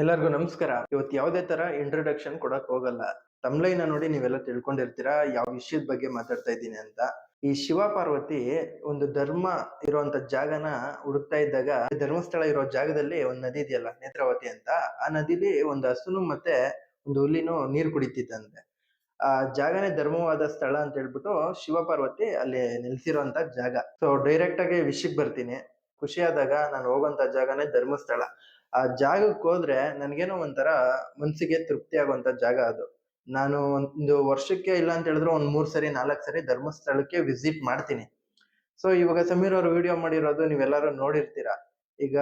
ಎಲ್ಲರಿಗೂ ನಮಸ್ಕಾರ. ಇವತ್ತು ಯಾವುದೇ ತರ ಇಂಟ್ರೊಡಕ್ಷನ್ ಕೊಡಕ್ ಹೋಗಲ್ಲ. ತಮ್ಲೈನ ನೋಡಿ ನೀವೆಲ್ಲ ತಿಳ್ಕೊಂಡಿರ್ತೀರಾ, ಯಾವ ವಿಷಯದ ಬಗ್ಗೆ ಮಾತಾಡ್ತಾ ಇದ್ದೀನಿ ಅಂತ. ಈ ಶಿವ ಪಾರ್ವತಿ ಒಂದು ಧರ್ಮ ಇರುವಂತ ಜಾಗನ ಹುಡುಕ್ತಾ ಇದ್ದಾಗ, ಧರ್ಮಸ್ಥಳ ಇರೋ ಜಾಗದಲ್ಲಿ ಒಂದ್ ನದಿ ಇದೆಯಲ್ಲ, ನೇತ್ರಾವತಿ ಅಂತ, ಆ ನದಿಲಿ ಒಂದು ಹಸುನು ಮತ್ತೆ ಒಂದು ಹುಲ್ಲಿನು ನೀರು ಕುಡಿತಿತ್ತಂತೆ. ಆ ಜಾಗನೇ ಧರ್ಮವಾದ ಸ್ಥಳ ಅಂತ ಹೇಳ್ಬಿಟ್ಟು ಶಿವ ಪಾರ್ವತಿ ಅಲ್ಲಿ ನೆಲೆಸಿರುವಂತ ಜಾಗ. ಸೊ ಡೈರೆಕ್ಟ್ ಆಗಿ ವಿಷಯಕ್ಕೆ ಬರ್ತೀನಿ. ಖುಷಿಯಾದಾಗ ನಾನು ಹೋಗುವಂತ ಜಾಗನೇ ಧರ್ಮಸ್ಥಳ. ಆ ಜಾಗಕ್ಕೆ ಹೋದ್ರೆ ನನಗೇನೋ ಒಂಥರ ಮನ್ಸಿಗೆ ತೃಪ್ತಿ ಆಗುವಂತ ಜಾಗ ಅದು. ನಾನು ಒಂದು ವರ್ಷಕ್ಕೆ ಇಲ್ಲ ಅಂತ ಹೇಳಿದ್ರು ಒಂದ್ ಮೂರ್ ಸರಿ, ನಾಲ್ಕ್ ಸರಿ ಧರ್ಮಸ್ಥಳಕ್ಕೆ ವಿಸಿಟ್ ಮಾಡ್ತೀನಿ. ಸೊ ಇವಾಗ ಸಮೀರ್ ಅವರು ವಿಡಿಯೋ ಮಾಡಿರೋದು ನೀವೆಲ್ಲರೂ ನೋಡಿರ್ತೀರ. ಈಗ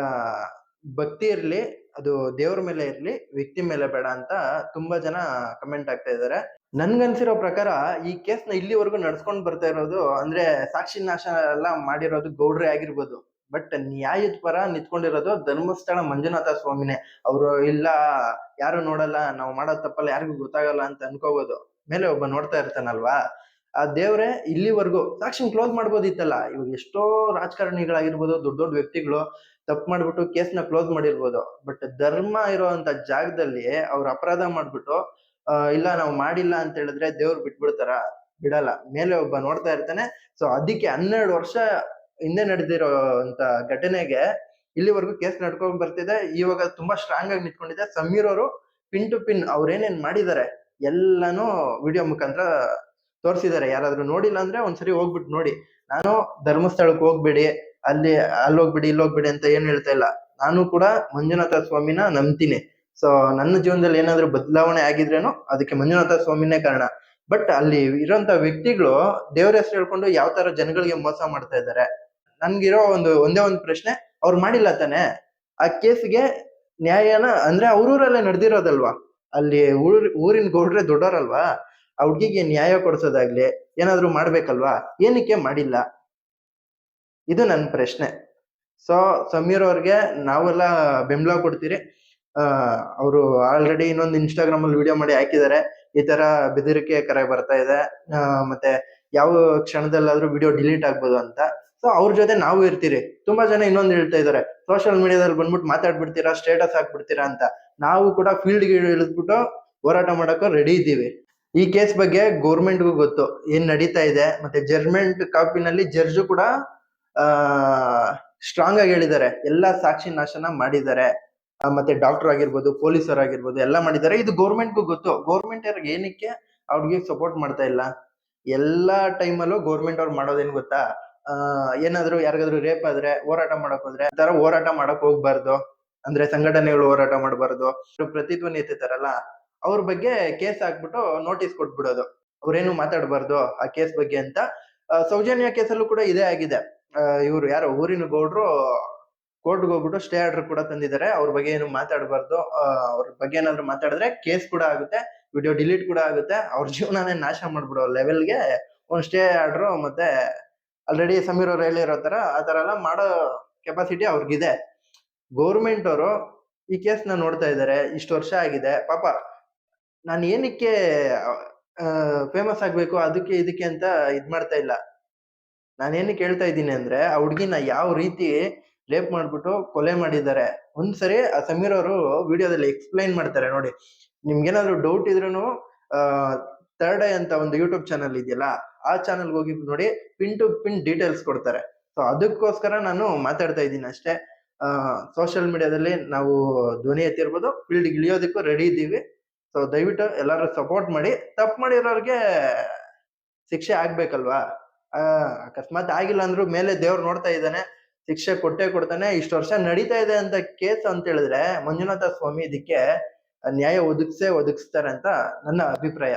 ಭಕ್ತಿ ಇರ್ಲಿ, ಅದು ದೇವ್ರ ಮೇಲೆ ಇರ್ಲಿ, ವ್ಯಕ್ತಿ ಮೇಲೆ ಬೇಡ ಅಂತ ತುಂಬಾ ಜನ ಕಮೆಂಟ್ ಆಗ್ತಾ ಇದ್ದಾರೆ. ನನ್ಗನ್ಸಿರೋ ಪ್ರಕಾರ ಈ ಕೇಸ್ನ ಇಲ್ಲಿವರೆಗೂ ನಡ್ಸ್ಕೊಂಡ್ ಬರ್ತಾ ಇರೋದು ಅಂದ್ರೆ ಸಾಕ್ಷಿ ನಾಶ ಎಲ್ಲ ಮಾಡಿರೋದು ಗೌಡ್ರೆ ಆಗಿರ್ಬೋದು. ಬಟ್ ನ್ಯಾಯದ ಪರ ನಿಂತ್ಕೊಂಡಿರೋದು ಧರ್ಮಸ್ಥಳ ಮಂಜುನಾಥ ಸ್ವಾಮಿನೇ. ಅವರು ಇಲ್ಲ, ಯಾರು ನೋಡಲ್ಲ, ನಾವು ಮಾಡೋ ತಪ್ಪಲ್ಲ, ಯಾರಿಗೂ ಗೊತ್ತಾಗಲ್ಲ ಅಂತ ಅನ್ಕೋಬಹುದು ಮೇಲೆ ಒಬ್ಬ ನೋಡ್ತಾ ಇರ್ತಾನಲ್ವಾ? ಆ ದೇವ್ರೆ ಇಲ್ಲಿವರೆಗೂ ಸಾಕ್ಷಿ ಕ್ಲೋಸ್ ಮಾಡ್ಬೋದಿತ್ತಲ್ಲ. ಇವಾಗ ಎಷ್ಟೋ ರಾಜಕಾರಣಿಗಳಾಗಿರ್ಬೋದು, ದೊಡ್ಡ ದೊಡ್ಡ ವ್ಯಕ್ತಿಗಳು ತಪ್ಪು ಮಾಡ್ಬಿಟ್ಟು ಕೇಸ್ನ ಕ್ಲೋಸ್ ಮಾಡಿರ್ಬೋದು. ಬಟ್ ಧರ್ಮ ಇರುವಂತ ಜಾಗದಲ್ಲಿ ಅವ್ರ ಅಪರಾಧ ಮಾಡ್ಬಿಟ್ಟು ಇಲ್ಲ, ನಾವು ಮಾಡಿಲ್ಲ ಅಂತ ಹೇಳಿದ್ರೆ ದೇವ್ರು ಬಿಟ್ಬಿಡ್ತಾರ? ಬಿಡಲ್ಲ. ಮೇಲೆ ಒಬ್ಬ ನೋಡ್ತಾ ಇರ್ತಾನೆ. ಸೊ ಅದಕ್ಕೆ ಹನ್ನೆರಡು ವರ್ಷ ಹಿಂದೆ ನಡೆದಿರೋ ಅಂತ ಘಟನೆಗೆ ಇಲ್ಲಿವರೆಗೂ ಕೇಸ್ ನಡ್ಕೊಂಡ್ ಬರ್ತಿದೆ. ಇವಾಗ ತುಂಬಾ ಸ್ಟ್ರಾಂಗ್ ಆಗಿ ನಿಂತ್ಕೊಂಡಿದೆ. ಸಮೀರ್ ಅವರು ಪಿನ್ ಟು ಪಿನ್ ಅವ್ರೇನೇನ್ ಮಾಡಿದ್ದಾರೆ ಎಲ್ಲಾನು ವಿಡಿಯೋ ಮುಖಾಂತರ ತೋರಿಸಿದ್ದಾರೆ. ಯಾರಾದ್ರೂ ನೋಡಿಲ್ಲ ಅಂದ್ರೆ ಒಂದ್ಸರಿ ಹೋಗ್ಬಿಟ್ಟು ನೋಡಿ. ನಾನು ಧರ್ಮಸ್ಥಳಕ್ಕೆ ಹೋಗ್ಬೇಡಿ, ಅಲ್ಲಿ ಅಲ್ಲಿ ಹೋಗ್ಬಿಡಿ, ಇಲ್ಲಿ ಹೋಗ್ಬಿಡಿ ಅಂತ ಏನ್ ಹೇಳ್ತಾ ಇಲ್ಲ. ನಾನು ಕೂಡ ಮಂಜುನಾಥ ಸ್ವಾಮಿನ ನಂಬ್ತೀನಿ. ಸೊ ನನ್ನ ಜೀವನದಲ್ಲಿ ಏನಾದ್ರೂ ಬದಲಾವಣೆ ಆಗಿದ್ರೇನು ಅದಕ್ಕೆ ಮಂಜುನಾಥ ಸ್ವಾಮಿನೇ ಕಾರಣ. ಬಟ್ ಅಲ್ಲಿ ಇರೋಂತ ವ್ಯಕ್ತಿಗಳು ದೇವ್ರ ಹೆಸರು ಹೇಳ್ಕೊಂಡು ಯಾವ ತರ ಜನಗಳಿಗೆ ಮೋಸ ಮಾಡ್ತಾ ಇದ್ದಾರೆ. ನನ್ಗಿರೋ ಒಂದು, ಒಂದೇ ಒಂದು ಪ್ರಶ್ನೆ, ಅವ್ರು ಮಾಡಿಲ್ಲ ತಾನೆ? ಆ ಕೇಸ್ಗೆ ನ್ಯಾಯನ, ಅಂದ್ರೆ ಅವ್ರೂರಲ್ಲೇ ನಡೆದಿರೋದಲ್ವಾ? ಅಲ್ಲಿ ಊರ್, ಊರಿನ ಗೌಡ್ರೆ ದೊಡ್ಡವರಲ್ವಾ ಆ ಹುಡ್ಗಿಗೆ ನ್ಯಾಯ ಕೊಡ್ಸೋದಾಗ್ಲಿ, ಏನಾದ್ರೂ ಮಾಡ್ಬೇಕಲ್ವಾ? ಏನಕ್ಕೆ ಮಾಡಿಲ್ಲ? ಇದು ನನ್ನ ಪ್ರಶ್ನೆ. ಸೊ ಸಮೀರ್ ಅವ್ರಿಗೆ ನಾವೆಲ್ಲ ಬೆಂಬಲ ಕೊಡ್ತೀರಿ. ಅವರು ಆಲ್ರೆಡಿ ಇನ್ನೊಂದು ಇನ್ಸ್ಟಾಗ್ರಾಮ್ ಅಲ್ಲಿ ವಿಡಿಯೋ ಮಾಡಿ ಹಾಕಿದ್ದಾರೆ. ಈ ತರ ಬೆದರಿಕೆ ಕರೆ ಬರ್ತಾ ಇದೆ. ಮತ್ತೆ ಯಾವ ಕ್ಷಣದಲ್ಲಾದ್ರೂ ವಿಡಿಯೋ ಡಿಲೀಟ್ ಆಗ್ಬೋದು ಅಂತ. ಸೊ ಅವ್ರ ಜೊತೆ ನಾವು ಇರ್ತೀರಿ. ತುಂಬಾ ಜನ ಇನ್ನೊಂದು ಹೇಳ್ತಾ ಇದ್ದಾರೆ ಸೋಷಿಯಲ್ ಮೀಡಿಯಾದಲ್ಲಿ ಬಂದ್ಬಿಟ್ಟು ಮಾತಾಡ್ಬಿಡ್ತೀರಾ ಸ್ಟೇಟಸ್ ಹಾಕ್ಬಿಡ್ತೀರಾ ಅಂತ. ನಾವು ಕೂಡ ಫೀಲ್ಡ್ ಇಳಿದ್ಬಿಟ್ಟು ಹೋರಾಟ ಮಾಡೋಕೆ ರೆಡಿ ಇದ್ದೀವಿ. ಈ ಕೇಸ್ ಬಗ್ಗೆ ಗೌರ್ಮೆಂಟ್ಗೂ ಗೊತ್ತು. ಏನ್ ನಡೀತಾ ಇದೆ? ಮತ್ತೆ ಜರ್ಮೆಂಟ್ ಕಾಪಿನಲ್ಲಿ ಜಡ್ಜು ಕೂಡ, ಆ ಸ್ಟ್ರಾಂಗ್ ಆಗಿ ಹೇಳಿದ್ದಾರೆ. ಎಲ್ಲಾ ಸಾಕ್ಷಿ ನಾಶನ ಮಾಡಿದ್ದಾರೆ. ಮತ್ತೆ ಡಾಕ್ಟರ್ ಆಗಿರ್ಬೋದು, ಪೊಲೀಸರ್ ಆಗಿರ್ಬೋದು, ಎಲ್ಲ ಮಾಡಿದ್ದಾರೆ. ಇದು ಗೌರ್ಮೆಂಟ್ಗೂ ಗೊತ್ತು. ಗೌರ್ಮೆಂಟ್ ಅವ್ರಿಗೆ ಏನಕ್ಕೆ ಅವ್ರಿಗೆ ಸಪೋರ್ಟ್ ಮಾಡ್ತಾ ಇಲ್ಲ? ಎಲ್ಲಾ ಟೈಮಲ್ಲೂ ಗೌರ್ಮೆಂಟ್ ಅವ್ರು ಮಾಡೋದೇನ್ ಗೊತ್ತಾ? ಏನಾದ್ರು ಯಾರಿಗಾದ್ರು ರೇಪ್ ಆದ್ರೆ, ಹೋರಾಟ ಮಾಡಕ್ ಹೋದ್ರೆ ತರ ಹೋರಾಟ ಮಾಡಕ್ ಹೋಗ್ಬಾರ್ದು. ಅಂದ್ರೆ ಸಂಘಟನೆಗಳು ಹೋರಾಟ ಮಾಡಬಾರ್ದು. ಪ್ರತಿಧ್ವನಿ ಎತ್ತಿತಾರಲ್ಲ ಅವ್ರ ಬಗ್ಗೆ ಕೇಸ್ ಹಾಕ್ಬಿಟ್ಟು ನೋಟಿಸ್ ಕೊಟ್ಬಿಡೋದು. ಅವ್ರೇನು ಮಾತಾಡಬಾರ್ದು ಆ ಕೇಸ್ ಬಗ್ಗೆ ಅಂತ. ಸೌಜನ್ಯ ಕೇಸಲ್ಲೂ ಕೂಡ ಇದೇ ಆಗಿದೆ. ಇವರು ಯಾರು, ಊರಿನ ಗೌಡ್ರು ಕೋರ್ಟ್ಗೆ ಹೋಗ್ಬಿಟ್ಟು ಸ್ಟೇ ಆರ್ಡರ್ ಕೂಡ ತಂದಿದ್ದಾರೆ. ಅವ್ರ ಬಗ್ಗೆ ಏನು ಮಾತಾಡಬಾರ್ದು. ಅವ್ರ ಬಗ್ಗೆ ಏನಾದ್ರು ಮಾತಾಡಿದ್ರೆ ಕೇಸ್ ಕೂಡ ಆಗುತ್ತೆ ವಿಡಿಯೋ ಡಿಲೀಟ್ ಕೂಡ ಆಗುತ್ತೆ. ಅವ್ರ ಜೀವನನೇ ನಾಶ ಮಾಡ್ಬಿಡೋ ಲೆವೆಲ್ಗೆ ಒಂದ್ ಸ್ಟೇ ಆರ್ಡರ್ ಮತ್ತೆ ಆಲ್ರೆಡಿ ಸಮೀರ್ ಅವ್ರು ಹೇಳಿರೋ ತರ ಆ ತರ ಎಲ್ಲ ಮಾಡೋ ಕೆಪಾಸಿಟಿ ಅವ್ರಿಗಿದೆ. ಗೌರ್ಮೆಂಟ್ ಅವರು ಈ ಕೇಸ್ನ ನೋಡ್ತಾ ಇದ್ದಾರೆ ಇಷ್ಟು ವರ್ಷ ಆಗಿದೆ. ಪಾಪ ನಾನು ಏನಕ್ಕೆ ಫೇಮಸ್ ಆಗ್ಬೇಕು, ಅದಕ್ಕೆ ಇದಕ್ಕೆ ಅಂತ ಇದು ಮಾಡ್ತಾ ಇಲ್ಲ. ನಾನೇನು ಹೇಳ್ತಾ ಇದ್ದೀನಿ ಅಂದ್ರೆ ಆ ಹುಡುಗಿನ ಯಾವ ರೀತಿ ರೇಪ್ ಮಾಡ್ಬಿಟ್ಟು ಕೊಲೆ ಮಾಡಿದ್ದಾರೆ. ಒಂದ್ಸರಿ ಆ ಸಮೀರ್ ಅವರು ವಿಡಿಯೋದಲ್ಲಿ ಎಕ್ಸ್ಪ್ಲೈನ್ ಮಾಡ್ತಾರೆ ನೋಡಿ. ನಿಮ್ಗೇನಾದ್ರು ಡೌಟ್ ಇದ್ರೂನು ಥರ್ಡ್ ಐ ಅಂತ ಒಂದು ಯೂಟ್ಯೂಬ್ ಚಾನಲ್ ಇದೆಯಲ್ಲ, ಆ ಚಾನಲ್ಗೆ ಹೋಗಿ ನೋಡಿ ಪಿನ್ ಟು ಪಿನ್ ಡೀಟೇಲ್ಸ್ ಕೊಡ್ತಾರೆ. ಸೊ ಅದಕ್ಕೋಸ್ಕರ ನಾನು ಮಾತಾಡ್ತಾ ಇದ್ದೀನಿ ಅಷ್ಟೇ. ಸೋಷಿಯಲ್ ಮೀಡಿಯಾದಲ್ಲಿ ನಾವು ಧ್ವನಿ ಎತ್ತಿರ್ಬೋದು ಫೀಲ್ಡ್ ಇಳಿಯೋದಕ್ಕೂ ರೆಡಿ ಇದ್ದೀವಿ. ಸೊ ದಯವಿಟ್ಟು ಎಲ್ಲರೂ ಸಪೋರ್ಟ್ ಮಾಡಿ, ತಪ್ಪು ಮಾಡಿರೋರಿಗೆ ಶಿಕ್ಷೆ ಆಗ್ಬೇಕಲ್ವಾ? ಅಕಸ್ಮಾತ್ ಆಗಿಲ್ಲ ಅಂದ್ರು ಮೇಲೆ ದೇವ್ರು ನೋಡ್ತಾ ಇದ್ದಾನೆ, ಶಿಕ್ಷೆ ಕೊಟ್ಟೆ ಕೊಡ್ತಾನೆ, ಇಷ್ಟು ವರ್ಷ ನಡೀತಾ ಇದೆ ಅಂತ ಕೇಸ್ ಅಂತ ಹೇಳಿದ್ರೆ ಮಂಜುನಾಥ ಸ್ವಾಮಿ ಇದಕ್ಕೆ ನ್ಯಾಯ ಒದಗಿಸೇ ಒದಗಿಸ್ತಾರೆ ಅಂತ ನನ್ನ ಅಭಿಪ್ರಾಯ.